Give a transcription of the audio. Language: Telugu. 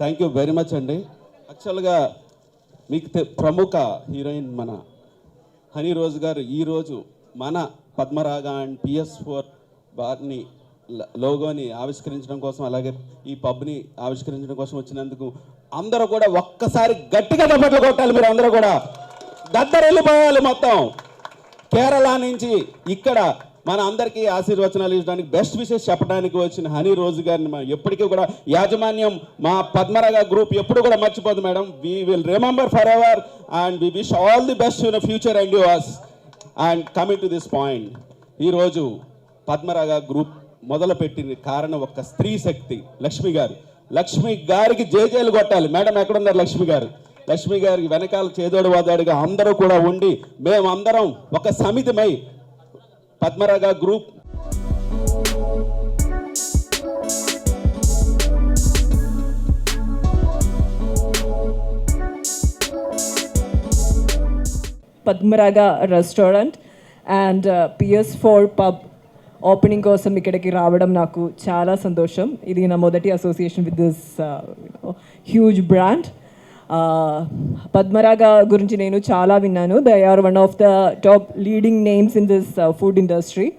థ్యాంక్ యూ వెరీ మచ్ అండి యాక్చువల్గా మీకు తె- ప్రముఖ హీరోయిన్ మన హనీ రోజు గారు ఈరోజు మన పద్మరాగ అండ్ పిఎస్ ఫోర్ వారిని లోగోని ఆవిష్కరించడం కోసం అలాగే ఈ పబ్ని ఆవిష్కరించడం కోసం వచ్చినందుకు అందరూ కూడా ఒక్కసారి గట్టిగా దెబ్బట్లు కొట్టాలి మీరు అందరూ కూడా. దద్దరు వెళ్ళిపోవాలి మొత్తం. కేరళ నుంచి ఇక్కడ మన అందరికీ ఆశీర్వచనాలు ఇవ్వడానికి బెస్ట్ విషెస్ చెప్పడానికి వచ్చిన హనీ రోజు గారిని మనం ఎప్పటికీ కూడా యాజమాన్యం మా పద్మరాగ గ్రూప్ ఎప్పుడు కూడా మర్చిపోదు madam. We will remember forever and we wish all the best in future and yours and coming to this point ఈరోజు పద్మరాగ గ్రూప్ మొదలుపెట్టిన కారణం ఒక స్త్రీ శక్తి లక్ష్మి గారు. లక్ష్మి గారికి జేజేలు కొట్టాలి. మేడం ఎక్కడున్నారు లక్ష్మి గారు? లక్ష్మి గారికి వెనకాల చేదోడు వాదాడుగా అందరూ కూడా ఉండి మేమందరం ఒక సమితిమై Padmaraga group. Padmaraga restaurant and uh, PS four pub opening కోసం ఇక్కడికి రావడం నాకు చాలా సంతోషం. ఇది నా మొదటి association with this huge brand Padmaraga గురించి నేను చాలా విన్నాను. They are one of the top leading names in this food industry